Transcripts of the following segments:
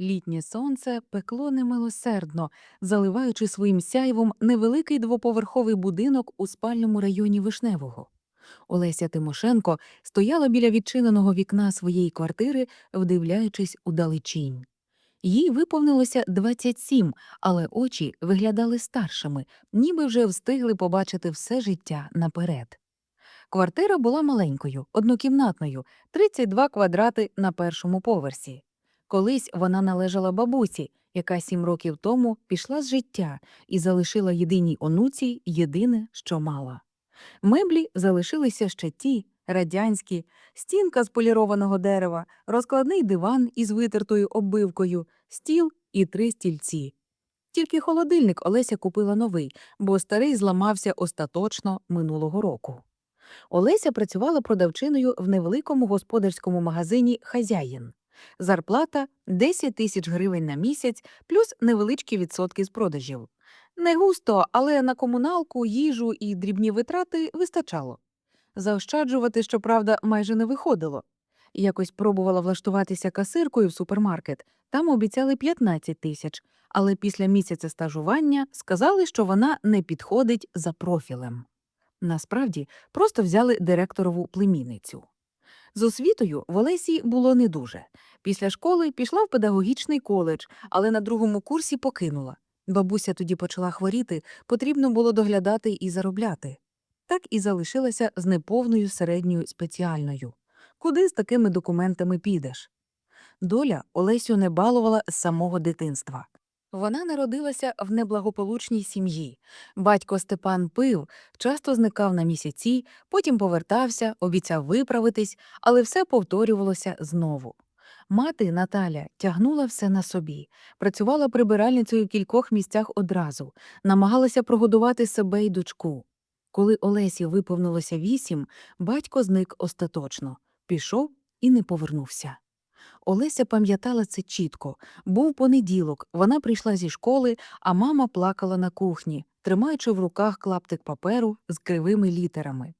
Літнє сонце пекло немилосердно, заливаючи своїм сяйвом невеликий двоповерховий будинок у спальному районі Вишневого. Олеся Тимошенко стояла біля відчиненого вікна своєї квартири, вдивляючись у далечінь. Їй виповнилося 27, але очі виглядали старшими, ніби вже встигли побачити все життя наперед. Квартира була маленькою, однокімнатною, 32 квадрати на першому поверсі. Колись вона належала бабусі, яка сім років тому пішла з життя і залишила єдиній онуці єдине, що мала. Меблі залишилися ще ті, радянські, стінка з полірованого дерева, розкладний диван із витертою оббивкою, стіл і три стільці. Тільки холодильник Олеся купила новий, бо старий зламався остаточно минулого року. Олеся працювала продавчиною в невеликому господарському магазині Хазяїн. Зарплата 10 тисяч гривень на місяць, плюс невеличкі відсотки з продажів. Не густо, але на комуналку, їжу і дрібні витрати вистачало. Заощаджувати, щоправда, майже не виходило. Якось пробувала влаштуватися касиркою в супермаркет, там обіцяли 15 тисяч, але після місяця стажування сказали, що вона не підходить за профілем. Насправді, просто взяли директорову племінницю. З освітою в Олесі було не дуже. Після школи пішла в педагогічний коледж, але на другому курсі покинула. Бабуся тоді почала хворіти, потрібно було доглядати і заробляти. Так і залишилася з неповною середньою спеціальною. Куди з такими документами підеш? Доля Олесю не балувала з самого дитинства. Вона народилася в неблагополучній сім'ї. Батько Степан пив, часто зникав на місяці, потім повертався, обіцяв виправитись, але все повторювалося знову. Мати Наталя тягнула все на собі, працювала прибиральницею в кількох місцях одразу, намагалася прогодувати себе й дочку. Коли Олесі виповнилося вісім, батько зник остаточно, пішов і не повернувся. Олеся пам'ятала це чітко. Був понеділок, вона прийшла зі школи, а мама плакала на кухні, тримаючи в руках клаптик паперу з кривими літерами.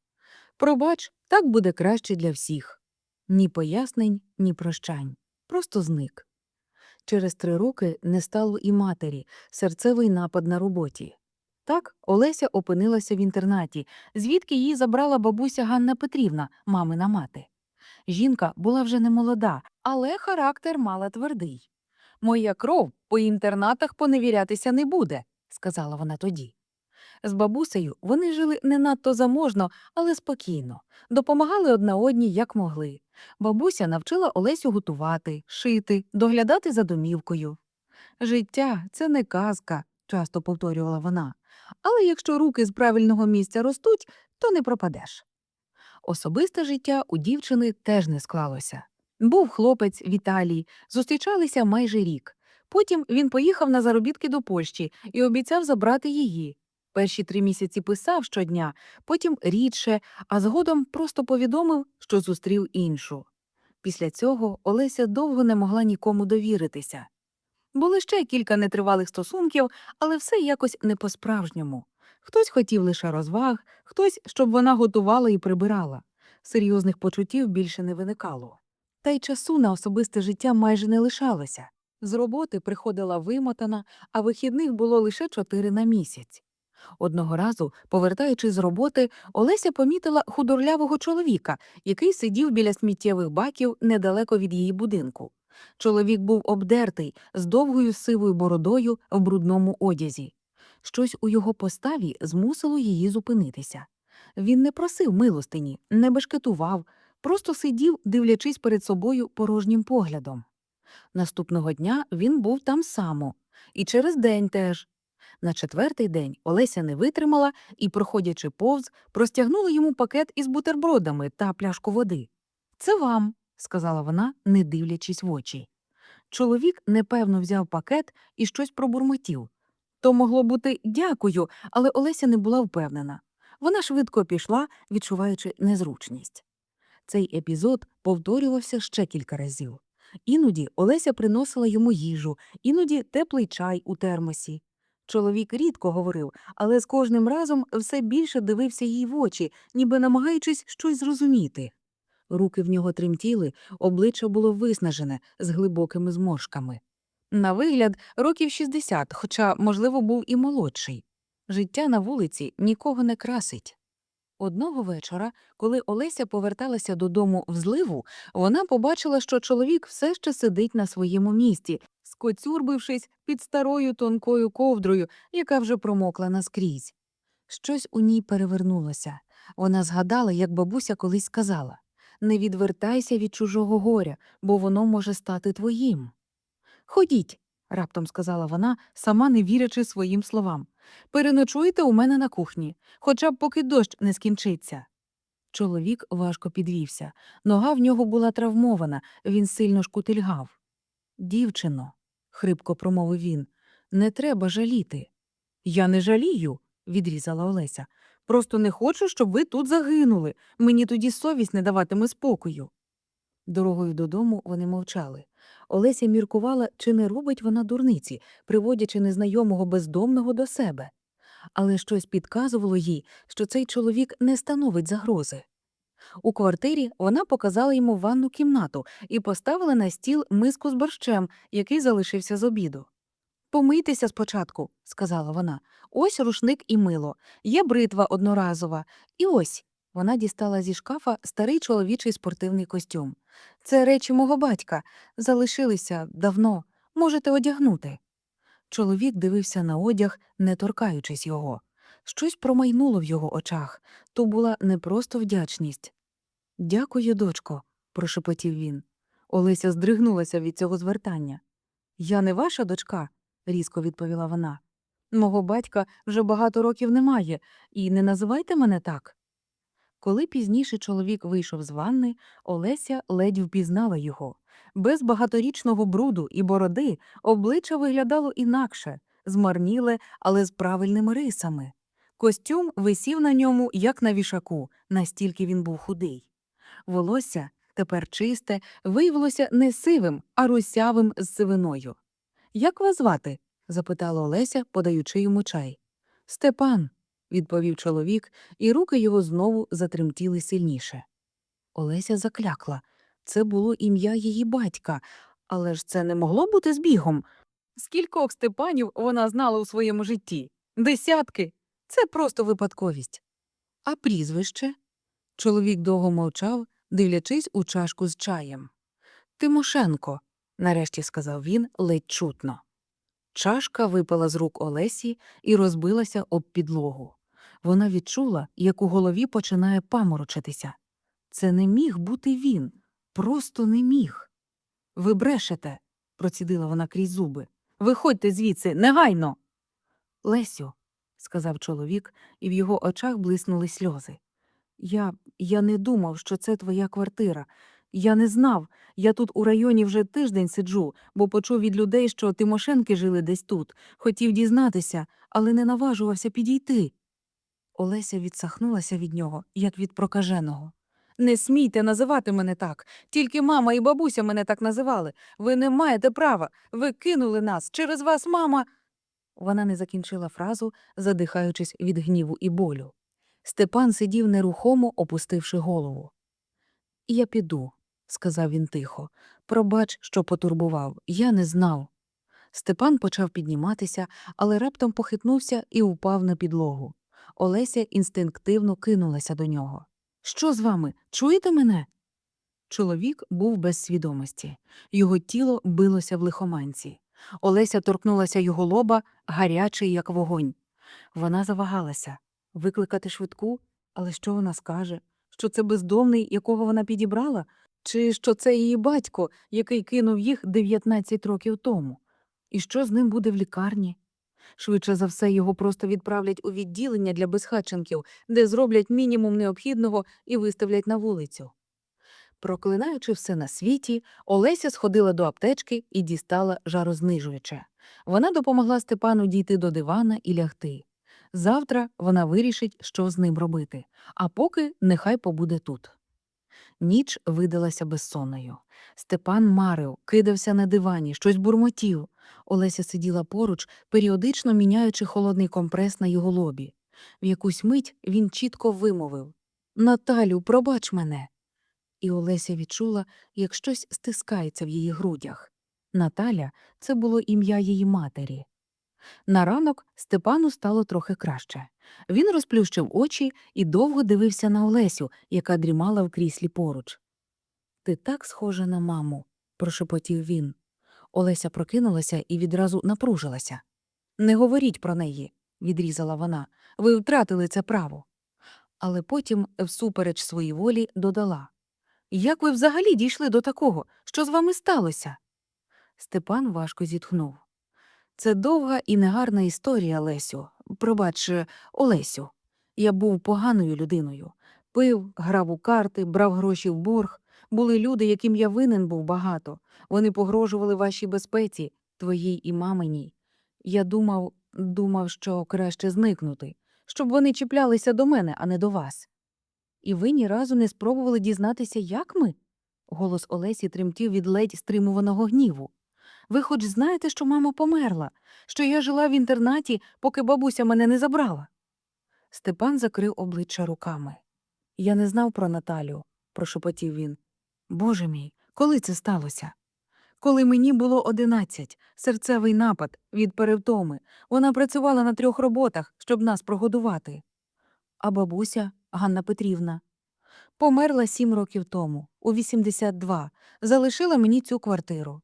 Пробач, так буде краще для всіх. Ні пояснень, ні прощань. Просто зник. Через три роки не стало і матері, серцевий напад на роботі. Так Олеся опинилася в інтернаті, звідки її забрала бабуся Ганна Петрівна, мамина мати. Жінка була вже не молода, але характер мала твердий. Моя кров по інтернатах поневірятися не буде, сказала вона тоді. З бабусею вони жили не надто заможно, але спокійно, допомагали одна одній, як могли. Бабуся навчила Олесю готувати, шити, доглядати за домівкою. Життя це не казка, часто повторювала вона. Але якщо руки з правильного місця ростуть, то не пропадеш. Особисте життя у дівчини теж не склалося. Був хлопець Віталій, зустрічалися майже рік. Потім він поїхав на заробітки до Польщі і обіцяв забрати її. Перші три місяці писав щодня, потім рідше, а згодом просто повідомив, що зустрів іншу. Після цього Олеся довго не могла нікому довіритися. Були ще кілька нетривалих стосунків, але все якось не по-справжньому. Хтось хотів лише розваг, хтось, щоб вона готувала і прибирала. Серйозних почуттів більше не виникало. Та й часу на особисте життя майже не лишалося. З роботи приходила вимотана, а вихідних було лише чотири на місяць. Одного разу, повертаючись з роботи, Олеся помітила худорлявого чоловіка, який сидів біля сміттєвих баків недалеко від її будинку. Чоловік був обдертий, з довгою сивою бородою в брудному одязі. Щось у його поставі змусило її зупинитися. Він не просив милостині, не бешкетував, просто сидів, дивлячись перед собою порожнім поглядом. Наступного дня він був там само, і через день теж. На четвертий день Олеся не витримала і, проходячи повз, простягнула йому пакет із бутербродами та пляшку води. Це вам, сказала вона, не дивлячись в очі. Чоловік непевно взяв пакет і щось пробурмотів. То могло бути дякую, але Олеся не була впевнена. Вона швидко пішла, відчуваючи незручність. Цей епізод повторювався ще кілька разів. Іноді Олеся приносила йому їжу, іноді теплий чай у термосі. Чоловік рідко говорив, але з кожним разом все більше дивився їй в очі, ніби намагаючись щось зрозуміти. Руки в нього тремтіли, обличчя було виснажене з глибокими зморшками. На вигляд, років 60, хоча, можливо, був і молодший. Життя на вулиці нікого не красить. Одного вечора, коли Олеся поверталася додому в зливу, вона побачила, що чоловік все ще сидить на своєму місці, скоцюрбившись під старою тонкою ковдрою, яка вже промокла наскрізь. Щось у ній перевернулося. Вона згадала, як бабуся колись сказала Не відвертайся від чужого горя, бо воно може стати твоїм. Ходіть, раптом сказала вона, сама не вірячи своїм словам. Переночуйте у мене на кухні, хоча б поки дощ не скінчиться. Чоловік важко підвівся. Нога в нього була травмована, він сильно шкутильгав. Дівчино, хрипко промовив він, не треба жаліти. Я не жалію, відрізала Олеся. Просто не хочу, щоб ви тут загинули. Мені тоді совість не даватиме спокою. Дорогою додому вони мовчали. Олеся міркувала, чи не робить вона дурниці, приводячи незнайомого бездомного до себе. Але щось підказувало їй, що цей чоловік не становить загрози. У квартирі вона показала йому ванну кімнату і поставила на стіл миску з борщем, який залишився з обіду. Помийтеся спочатку, сказала вона. Ось рушник і мило, є бритва одноразова. І ось вона дістала зі шкафа старий чоловічий спортивний костюм. Це речі мого батька. Залишилися давно. Можете одягнути. Чоловік дивився на одяг, не торкаючись його. Щось промайнуло в його очах. То була не просто вдячність. Дякую, дочко, прошепотів він. Олеся здригнулася від цього звертання. Я не ваша дочка, різко відповіла вона. Мого батька вже багато років немає, і не називайте мене так. Коли пізніше чоловік вийшов з ванни, Олеся ледь впізнала його. Без багаторічного бруду і бороди обличчя виглядало інакше, змарніле, але з правильними рисами. Костюм висів на ньому, як на вішаку, настільки він був худий. Волосся, тепер чисте, виявилося не сивим, а русявим з сивиною. Як вас звати? запитала Олеся, подаючи йому чай. Степан, відповів чоловік, і руки його знову затремтіли сильніше. Олеся заклякла. Це було ім'я її батька, але ж це не могло бути збігом. Скількох Степанів вона знала у своєму житті? Десятки. Це просто випадковість. А прізвище? Чоловік довго мовчав, дивлячись у чашку з чаєм. Тимошенко, нарешті сказав він ледь чутно. Чашка випала з рук Олесі і розбилася об підлогу. Вона відчула, як у голові починає паморочитися. Це не міг бути він, просто не міг. Ви брешете, процідила вона крізь зуби. Виходьте звідси, негайно. Лесю, сказав чоловік, і в його очах блиснули сльози. Я я не думав, що це твоя квартира. Я не знав. Я тут у районі вже тиждень сиджу, бо почув від людей, що Тимошенки жили десь тут. Хотів дізнатися, але не наважувався підійти. Олеся відсахнулася від нього, як від прокаженого. Не смійте називати мене так. Тільки мама і бабуся мене так називали. Ви не маєте права. Ви кинули нас. Через вас, мама. Вона не закінчила фразу, задихаючись від гніву і болю. Степан сидів нерухомо, опустивши голову. Я піду, сказав він тихо. Пробач, що потурбував. Я не знав. Степан почав підніматися, але раптом похитнувся і упав на підлогу. Олеся інстинктивно кинулася до нього. Що з вами? Чуєте мене? Чоловік був без свідомості. Його тіло билося в лихоманці. Олеся торкнулася його лоба, гарячий, як вогонь. Вона завагалася викликати швидку, але що вона скаже? Що це бездомний, якого вона підібрала? Чи що це її батько, який кинув їх 19 років тому? І що з ним буде в лікарні? Швидше за все, його просто відправлять у відділення для безхатченків, де зроблять мінімум необхідного і виставлять на вулицю. Проклинаючи все на світі, Олеся сходила до аптечки і дістала жарознижувача. Вона допомогла Степану дійти до дивана і лягти. Завтра вона вирішить, що з ним робити, а поки нехай побуде тут. Ніч видалася безсонною. Степан марив, кидався на дивані, щось бурмотів. Олеся сиділа поруч, періодично міняючи холодний компрес на його лобі. В якусь мить він чітко вимовив Наталю, пробач мене. І Олеся відчула, як щось стискається в її грудях. Наталя це було ім'я її матері. На ранок Степану стало трохи краще. Він розплющив очі і довго дивився на Олесю, яка дрімала в кріслі поруч. Ти так схожа на маму, прошепотів він. Олеся прокинулася і відразу напружилася. Не говоріть про неї, відрізала вона. Ви втратили це право. Але потім, всупереч своїй волі, додала Як ви взагалі дійшли до такого? Що з вами сталося? Степан важко зітхнув. Це довга і негарна історія, Лесю. Пробач, Олесю. Я був поганою людиною. Пив, грав у карти, брав гроші в борг. Були люди, яким я винен був багато. Вони погрожували вашій безпеці, твоїй і маминій. Я думав, думав, що краще зникнути, щоб вони чіплялися до мене, а не до вас. І ви ні разу не спробували дізнатися, як ми? Голос Олесі тремтів від ледь стримуваного гніву. Ви хоч знаєте, що мама померла, що я жила в інтернаті, поки бабуся мене не забрала. Степан закрив обличчя руками. Я не знав про Наталю, прошепотів він. Боже мій, коли це сталося? Коли мені було одинадцять, серцевий напад від перевтоми. Вона працювала на трьох роботах, щоб нас прогодувати. А бабуся Ганна Петрівна померла сім років тому, у 82, залишила мені цю квартиру.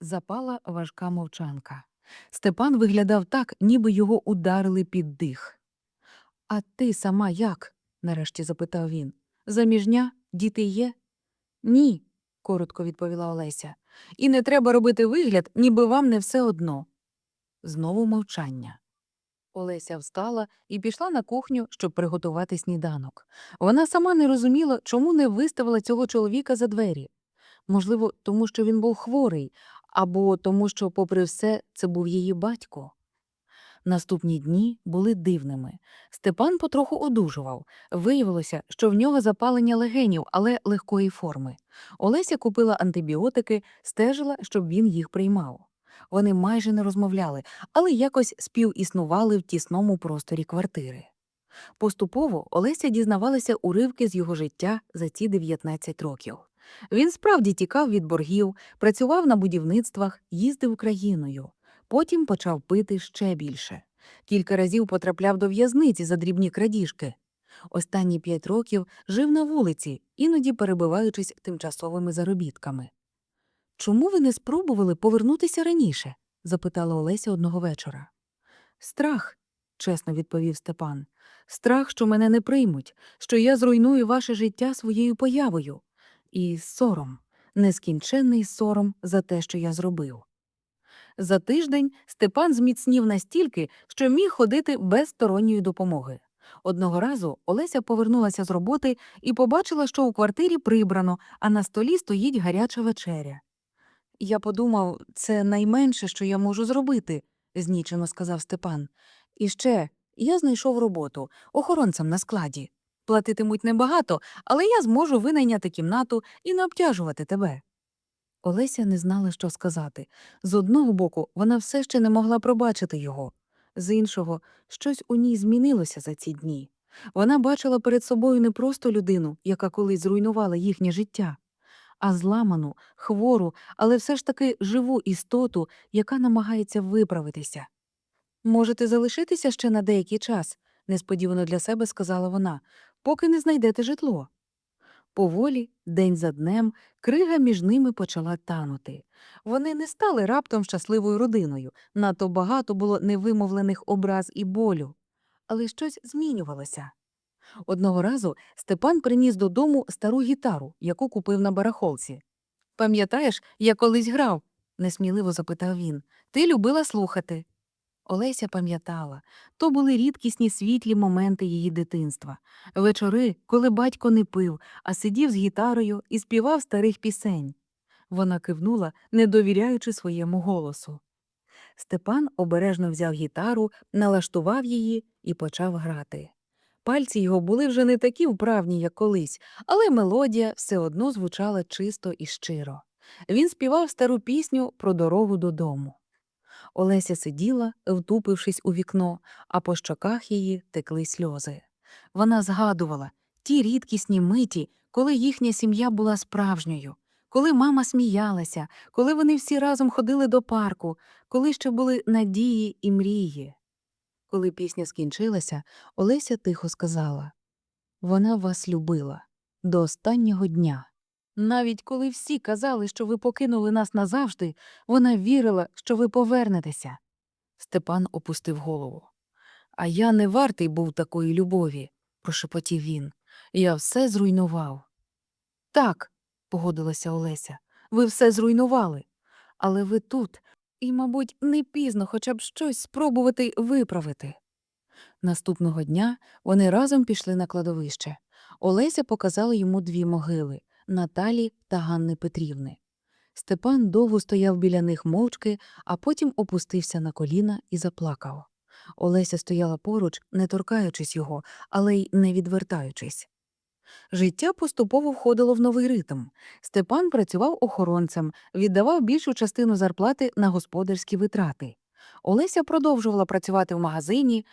Запала важка мовчанка. Степан виглядав так, ніби його ударили під дих. А ти сама як? нарешті запитав він. Заміжня? Діти є? Ні, коротко відповіла Олеся. І не треба робити вигляд, ніби вам не все одно. Знову мовчання. Олеся встала і пішла на кухню, щоб приготувати сніданок. Вона сама не розуміла, чому не виставила цього чоловіка за двері. Можливо, тому що він був хворий, або тому, що, попри все, це був її батько. Наступні дні були дивними. Степан потроху одужував. Виявилося, що в нього запалення легенів, але легкої форми. Олеся купила антибіотики, стежила, щоб він їх приймав. Вони майже не розмовляли, але якось співіснували в тісному просторі квартири. Поступово Олеся дізнавалася уривки з його життя за ці 19 років. Він справді тікав від боргів, працював на будівництвах, їздив країною. Потім почав пити ще більше. Кілька разів потрапляв до в'язниці за дрібні крадіжки. Останні п'ять років жив на вулиці, іноді перебиваючись тимчасовими заробітками. Чому ви не спробували повернутися раніше? запитала Олеся одного вечора. Страх, чесно відповів Степан. Страх, що мене не приймуть, що я зруйную ваше життя своєю появою. І сором, нескінченний сором за те, що я зробив. За тиждень Степан зміцнів настільки, що міг ходити без сторонньої допомоги. Одного разу Олеся повернулася з роботи і побачила, що у квартирі прибрано, а на столі стоїть гаряча вечеря. Я подумав, це найменше, що я можу зробити, знічено сказав Степан. І ще я знайшов роботу охоронцем на складі. Платитимуть небагато, але я зможу винайняти кімнату і не обтяжувати тебе. Олеся не знала, що сказати. З одного боку, вона все ще не могла пробачити його, з іншого, щось у ній змінилося за ці дні. Вона бачила перед собою не просто людину, яка колись зруйнувала їхнє життя, а зламану, хвору, але все ж таки живу істоту, яка намагається виправитися. Можете залишитися ще на деякий час, несподівано для себе сказала вона, поки не знайдете житло. Поволі, день за днем, крига між ними почала танути. Вони не стали раптом щасливою родиною, надто багато було невимовлених образ і болю. Але щось змінювалося. Одного разу Степан приніс додому стару гітару, яку купив на барахолці. Пам'ятаєш, я колись грав? несміливо запитав він. Ти любила слухати. Олеся пам'ятала то були рідкісні світлі моменти її дитинства, вечори, коли батько не пив, а сидів з гітарою і співав старих пісень. Вона кивнула, не довіряючи своєму голосу. Степан обережно взяв гітару, налаштував її і почав грати. Пальці його були вже не такі вправні, як колись, але мелодія все одно звучала чисто і щиро. Він співав стару пісню про дорогу додому. Олеся сиділа, втупившись у вікно, а по щоках її текли сльози. Вона згадувала ті рідкісні миті, коли їхня сім'я була справжньою, коли мама сміялася, коли вони всі разом ходили до парку, коли ще були надії і мрії. Коли пісня скінчилася, Олеся тихо сказала Вона вас любила до останнього дня. Навіть коли всі казали, що ви покинули нас назавжди, вона вірила, що ви повернетеся. Степан опустив голову. А я не вартий був такої любові, прошепотів він. Я все зруйнував. Так, погодилася Олеся, ви все зруйнували. Але ви тут, і, мабуть, не пізно хоча б щось спробувати виправити. Наступного дня вони разом пішли на кладовище. Олеся показала йому дві могили Наталі та Ганни Петрівни. Степан довго стояв біля них мовчки, а потім опустився на коліна і заплакав. Олеся стояла поруч, не торкаючись його, але й не відвертаючись. Життя поступово входило в новий ритм. Степан працював охоронцем, віддавав більшу частину зарплати на господарські витрати. Олеся продовжувала працювати в магазині.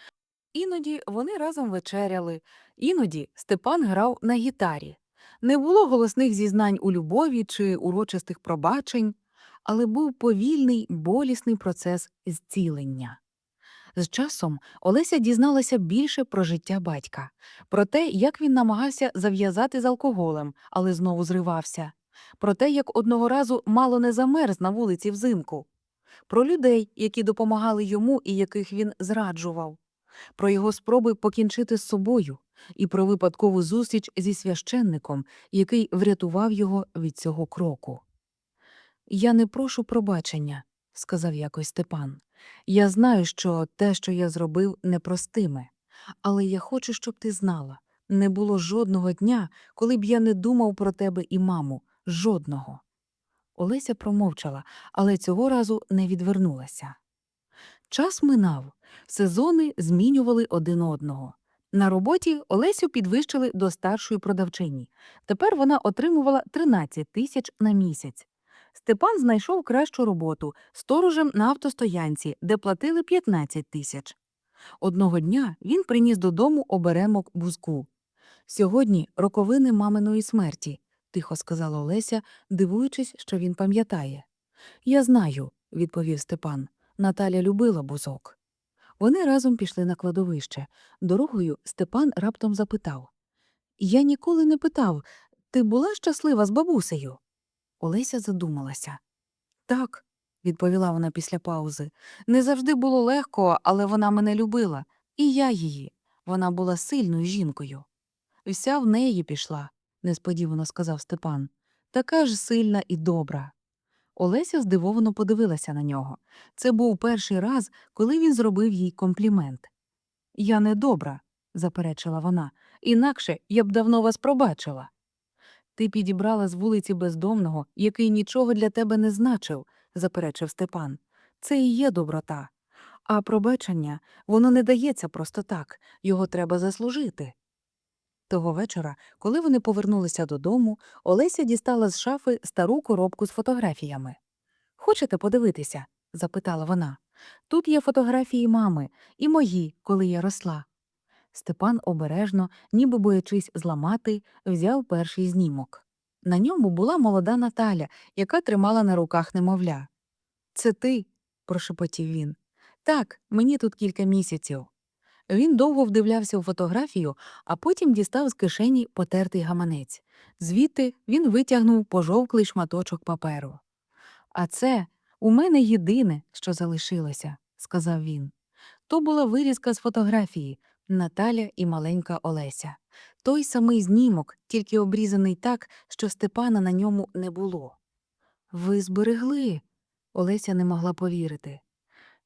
Іноді вони разом вечеряли, іноді Степан грав на гітарі. Не було голосних зізнань у любові чи урочистих пробачень, але був повільний, болісний процес зцілення. З часом Олеся дізналася більше про життя батька, про те, як він намагався зав'язати з алкоголем, але знову зривався, про те, як одного разу мало не замерз на вулиці взимку, про людей, які допомагали йому і яких він зраджував, про його спроби покінчити з собою, і про випадкову зустріч зі священником, який врятував його від цього кроку. Я не прошу пробачення, сказав якось Степан. Я знаю, що те, що я зробив, непростиме, але я хочу, щоб ти знала не було жодного дня, коли б я не думав про тебе і маму, жодного. Олеся промовчала, але цього разу не відвернулася. Час минав, сезони змінювали один одного. На роботі Олесю підвищили до старшої продавчині. Тепер вона отримувала 13 тисяч на місяць. Степан знайшов кращу роботу сторожем на автостоянці, де платили 15 тисяч. Одного дня він приніс додому оберемок бузку. Сьогодні роковини маминої смерті, тихо сказала Олеся, дивуючись, що він пам'ятає. Я знаю, відповів Степан. Наталя любила бузок. Вони разом пішли на кладовище. Дорогою Степан раптом запитав Я ніколи не питав ти була щаслива з бабусею? Олеся задумалася. Так, відповіла вона після паузи. Не завжди було легко, але вона мене любила, і я її. Вона була сильною жінкою. Вся в неї пішла, несподівано сказав Степан. Така ж сильна і добра. Олеся здивовано подивилася на нього. Це був перший раз, коли він зробив їй комплімент. Я не добра, заперечила вона, інакше я б давно вас пробачила. Ти підібрала з вулиці бездомного, який нічого для тебе не значив, заперечив Степан. Це і є доброта. А пробачення воно не дається просто так, його треба заслужити. Того вечора, коли вони повернулися додому, Олеся дістала з шафи стару коробку з фотографіями. Хочете подивитися? запитала вона. Тут є фотографії мами і мої, коли я росла. Степан обережно, ніби боячись зламати, взяв перший знімок. На ньому була молода Наталя, яка тримала на руках немовля. Це ти, прошепотів він. Так, мені тут кілька місяців. Він довго вдивлявся у фотографію, а потім дістав з кишені потертий гаманець. Звідти він витягнув пожовклий шматочок паперу. А це у мене єдине, що залишилося, сказав він. То була вирізка з фотографії Наталя і маленька Олеся. Той самий знімок, тільки обрізаний так, що Степана на ньому не було. Ви зберегли. Олеся не могла повірити.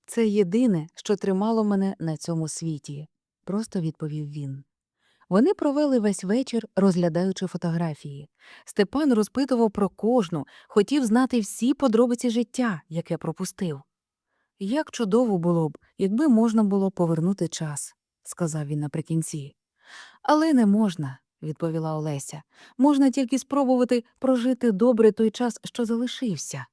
Це єдине, що тримало мене на цьому світі, просто відповів він. Вони провели весь вечір, розглядаючи фотографії. Степан розпитував про кожну, хотів знати всі подробиці життя, яке пропустив. Як чудово було б, якби можна було повернути час, сказав він наприкінці. Але не можна, відповіла Олеся. Можна тільки спробувати прожити добре той час, що залишився.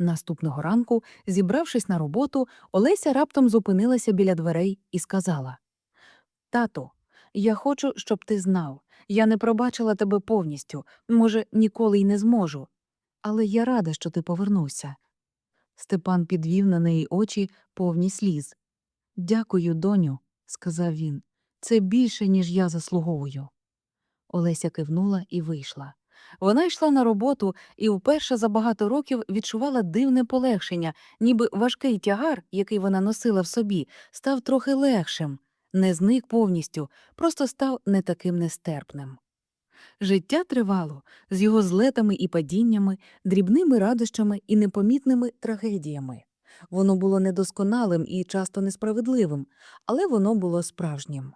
Наступного ранку, зібравшись на роботу, Олеся раптом зупинилася біля дверей і сказала Тату, я хочу, щоб ти знав. Я не пробачила тебе повністю, може, ніколи й не зможу. Але я рада, що ти повернувся. Степан підвів на неї очі повні сліз. Дякую, доню, сказав він. Це більше, ніж я заслуговую. Олеся кивнула і вийшла. Вона йшла на роботу і вперше за багато років відчувала дивне полегшення, ніби важкий тягар, який вона носила в собі, став трохи легшим, не зник повністю, просто став не таким нестерпним. Життя тривало з його злетами і падіннями, дрібними радощами і непомітними трагедіями. Воно було недосконалим і часто несправедливим, але воно було справжнім.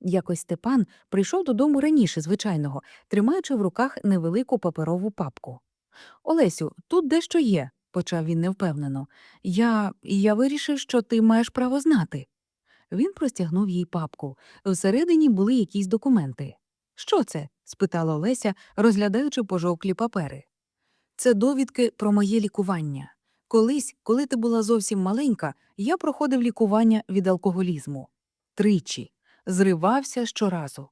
Якось Степан прийшов додому раніше звичайного, тримаючи в руках невелику паперову папку. Олесю, тут дещо є, почав він невпевнено. Я. я вирішив, що ти маєш право знати. Він простягнув їй папку. Всередині були якісь документи. Що це? спитала Олеся, розглядаючи пожовклі папери. Це довідки про моє лікування. Колись, коли ти була зовсім маленька, я проходив лікування від алкоголізму. Тричі. Зривався щоразу.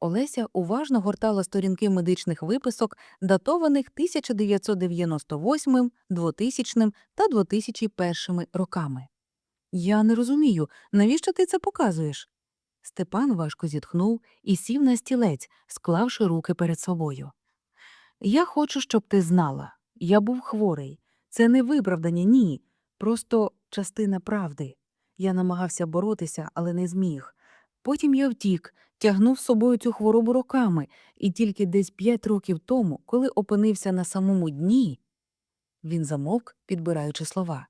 Олеся уважно гортала сторінки медичних виписок, датованих 1998, 2000 та 2001 роками. Я не розумію, навіщо ти це показуєш? Степан важко зітхнув і сів на стілець, склавши руки перед собою. Я хочу, щоб ти знала. Я був хворий. Це не виправдання, ні. Просто частина правди. Я намагався боротися, але не зміг. Потім я втік, тягнув з собою цю хворобу роками, і тільки десь п'ять років тому, коли опинився на самому дні, він замовк, підбираючи слова.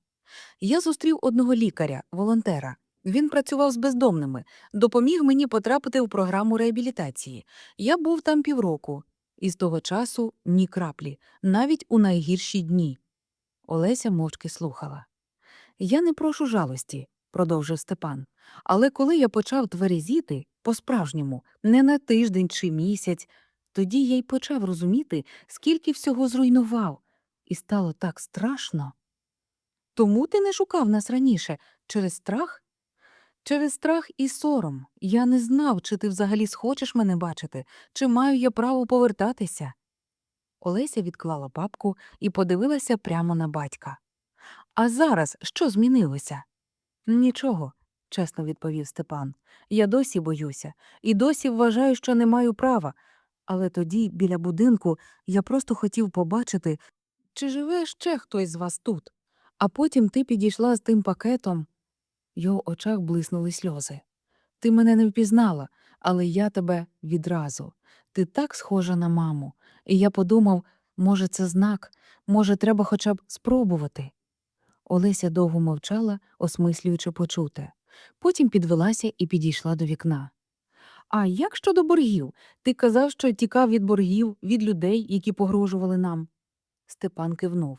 Я зустрів одного лікаря, волонтера. Він працював з бездомними, допоміг мені потрапити в програму реабілітації. Я був там півроку, і з того часу ні краплі, навіть у найгірші дні. Олеся мовчки слухала. Я не прошу жалості, продовжив Степан. Але коли я почав тверезіти по-справжньому, не на тиждень чи місяць, тоді я й почав розуміти, скільки всього зруйнував, і стало так страшно. Тому ти не шукав нас раніше через страх? Через страх і сором. Я не знав, чи ти взагалі схочеш мене бачити, чи маю я право повертатися. Олеся відклала папку і подивилася прямо на батька. А зараз що змінилося? Нічого, чесно відповів Степан. Я досі боюся, і досі вважаю, що не маю права. Але тоді, біля будинку, я просто хотів побачити, чи живе ще хтось з вас тут. А потім ти підійшла з тим пакетом. Його очах блиснули сльози. Ти мене не впізнала, але я тебе відразу. Ти так схожа на маму. І я подумав, може, це знак, може, треба хоча б спробувати. Олеся довго мовчала, осмислюючи почуте. Потім підвелася і підійшла до вікна. А як щодо боргів? Ти казав, що тікав від боргів, від людей, які погрожували нам. Степан кивнув.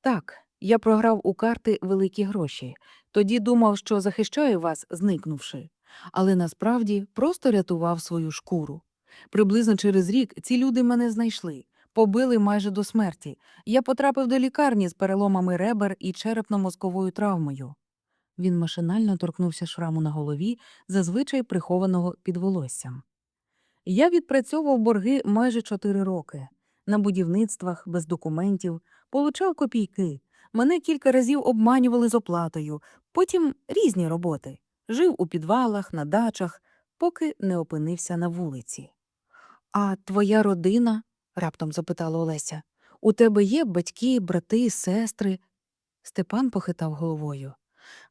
Так, я програв у карти великі гроші. Тоді думав, що захищаю вас, зникнувши. Але насправді просто рятував свою шкуру. Приблизно через рік ці люди мене знайшли, побили майже до смерті. Я потрапив до лікарні з переломами ребер і черепно-мозковою травмою. Він машинально торкнувся шраму на голові, зазвичай прихованого під волоссям. Я відпрацьовував борги майже чотири роки. На будівництвах, без документів, получав копійки. Мене кілька разів обманювали з оплатою, потім різні роботи. Жив у підвалах, на дачах, поки не опинився на вулиці. А твоя родина? Раптом запитала Олеся. У тебе є батьки, брати, сестри? Степан похитав головою.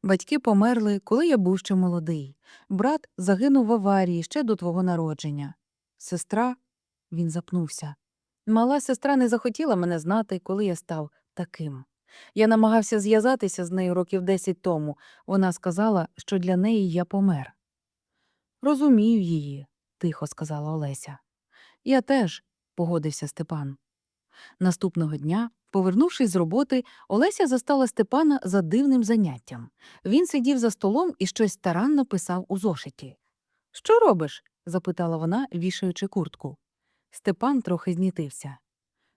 Батьки померли, коли я був ще молодий. Брат загинув в аварії ще до твого народження. Сестра, він запнувся. Мала сестра не захотіла мене знати, коли я став таким. Я намагався зв'язатися з нею років десять тому. Вона сказала, що для неї я помер. Розумію її, тихо сказала Олеся. Я теж, погодився Степан. Наступного дня, повернувшись з роботи, Олеся застала Степана за дивним заняттям. Він сидів за столом і щось старанно писав у зошиті. Що робиш? запитала вона, вішаючи куртку. Степан трохи знітився.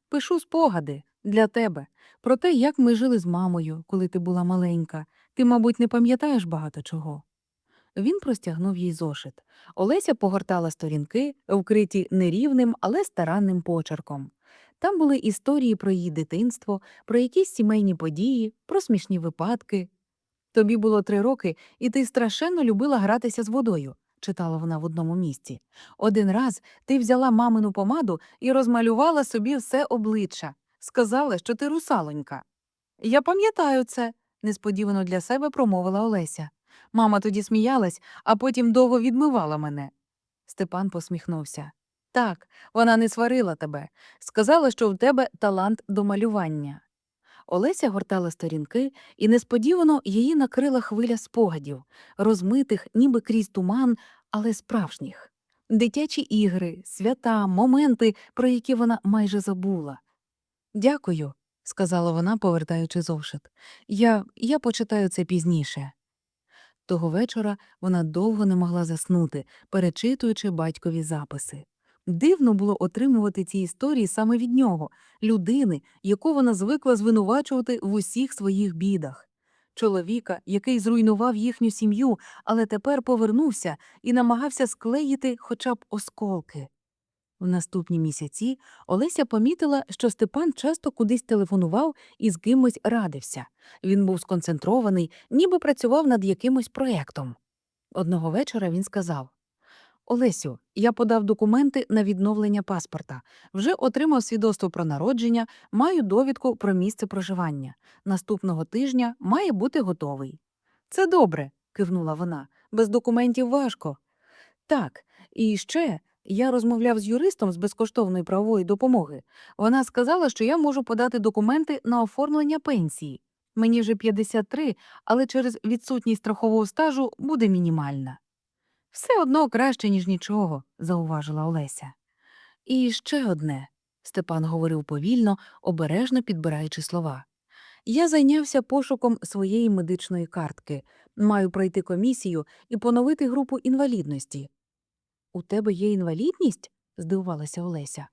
Пишу спогади для тебе про те, як ми жили з мамою, коли ти була маленька. Ти, мабуть, не пам'ятаєш багато чого. Він простягнув їй зошит. Олеся погортала сторінки, вкриті нерівним, але старанним почерком. Там були історії про її дитинство, про якісь сімейні події, про смішні випадки. Тобі було три роки, і ти страшенно любила гратися з водою, читала вона в одному місці. Один раз ти взяла мамину помаду і розмалювала собі все обличчя. Сказала, що ти русалонька. Я пам'ятаю це, несподівано для себе промовила Олеся. Мама тоді сміялась, а потім довго відмивала мене. Степан посміхнувся. Так, вона не сварила тебе. Сказала, що в тебе талант до малювання. Олеся гортала сторінки, і несподівано її накрила хвиля спогадів, розмитих, ніби крізь туман, але справжніх. Дитячі ігри, свята, моменти, про які вона майже забула. Дякую, сказала вона, повертаючи зошит. Я, я почитаю це пізніше. Того вечора вона довго не могла заснути, перечитуючи батькові записи. Дивно було отримувати ці історії саме від нього, людини, яку вона звикла звинувачувати в усіх своїх бідах. Чоловіка, який зруйнував їхню сім'ю, але тепер повернувся і намагався склеїти хоча б осколки. В наступні місяці Олеся помітила, що Степан часто кудись телефонував і з кимось радився. Він був сконцентрований, ніби працював над якимось проєктом. Одного вечора він сказав Олесю, я подав документи на відновлення паспорта, вже отримав свідоцтво про народження, маю довідку про місце проживання. Наступного тижня має бути готовий. Це добре, кивнула вона. Без документів важко. Так, і ще я розмовляв з юристом з безкоштовної правової допомоги. Вона сказала, що я можу подати документи на оформлення пенсії. Мені вже 53, але через відсутність страхового стажу буде мінімальна. Все одно краще, ніж нічого, зауважила Олеся. І ще одне, Степан говорив повільно, обережно підбираючи слова. Я зайнявся пошуком своєї медичної картки, маю пройти комісію і поновити групу інвалідності. У тебе є інвалідність? здивувалася Олеся.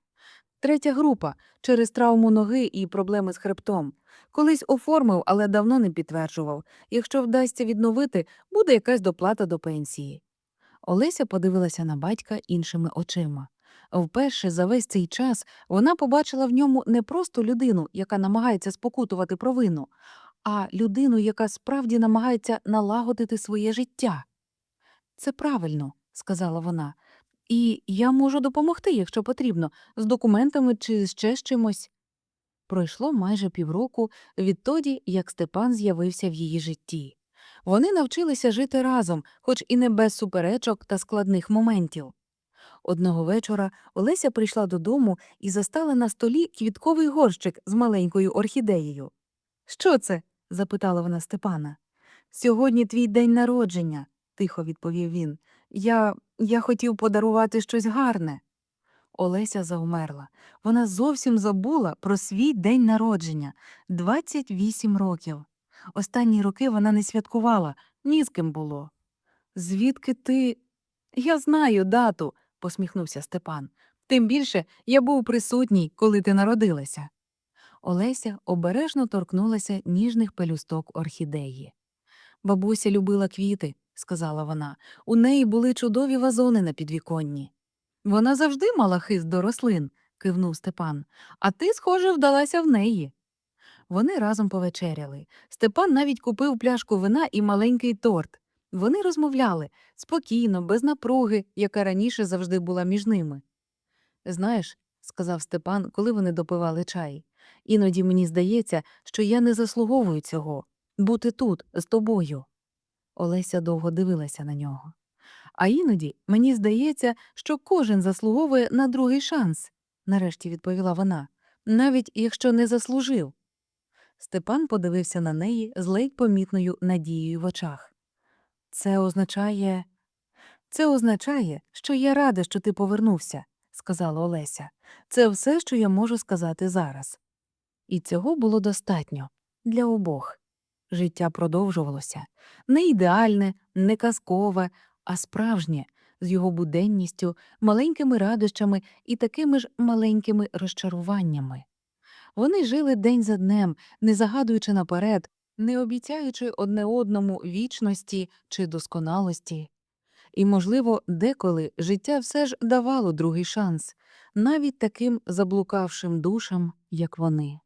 Третя група через травму ноги і проблеми з хребтом. Колись оформив, але давно не підтверджував. Якщо вдасться відновити, буде якась доплата до пенсії. Олеся подивилася на батька іншими очима. Вперше за весь цей час вона побачила в ньому не просто людину, яка намагається спокутувати провину, а людину, яка справді намагається налагодити своє життя. Це правильно, сказала вона, і я можу допомогти, якщо потрібно, з документами чи ще з чимось. Пройшло майже півроку відтоді, як Степан з'явився в її житті. Вони навчилися жити разом, хоч і не без суперечок та складних моментів. Одного вечора Олеся прийшла додому і застала на столі квітковий горщик з маленькою орхідеєю. Що це? запитала вона Степана. Сьогодні твій день народження, тихо відповів він. Я я хотів подарувати щось гарне. Олеся завмерла. Вона зовсім забула про свій день народження 28 років. Останні роки вона не святкувала, ні з ким було. Звідки ти. Я знаю дату, посміхнувся Степан. Тим більше я був присутній, коли ти народилася. Олеся обережно торкнулася ніжних пелюсток орхідеї. Бабуся любила квіти, сказала вона. У неї були чудові вазони на підвіконні. Вона завжди мала хист до рослин, кивнув Степан, а ти, схоже, вдалася в неї. Вони разом повечеряли. Степан навіть купив пляшку вина і маленький торт. Вони розмовляли спокійно, без напруги, яка раніше завжди була між ними. Знаєш, сказав Степан, коли вони допивали чай, іноді мені здається, що я не заслуговую цього бути тут, з тобою. Олеся довго дивилася на нього. А іноді мені здається, що кожен заслуговує на другий шанс, нарешті відповіла вона, навіть якщо не заслужив. Степан подивився на неї з ледь помітною надією в очах. Це означає. Це означає, що я рада, що ти повернувся, сказала Олеся. Це все, що я можу сказати зараз. І цього було достатньо для обох. Життя продовжувалося не ідеальне, не казкове, а справжнє, з його буденністю, маленькими радощами і такими ж маленькими розчаруваннями. Вони жили день за днем, не загадуючи наперед, не обіцяючи одне одному вічності чи досконалості. І, можливо, деколи життя все ж давало другий шанс, навіть таким заблукавшим душам, як вони.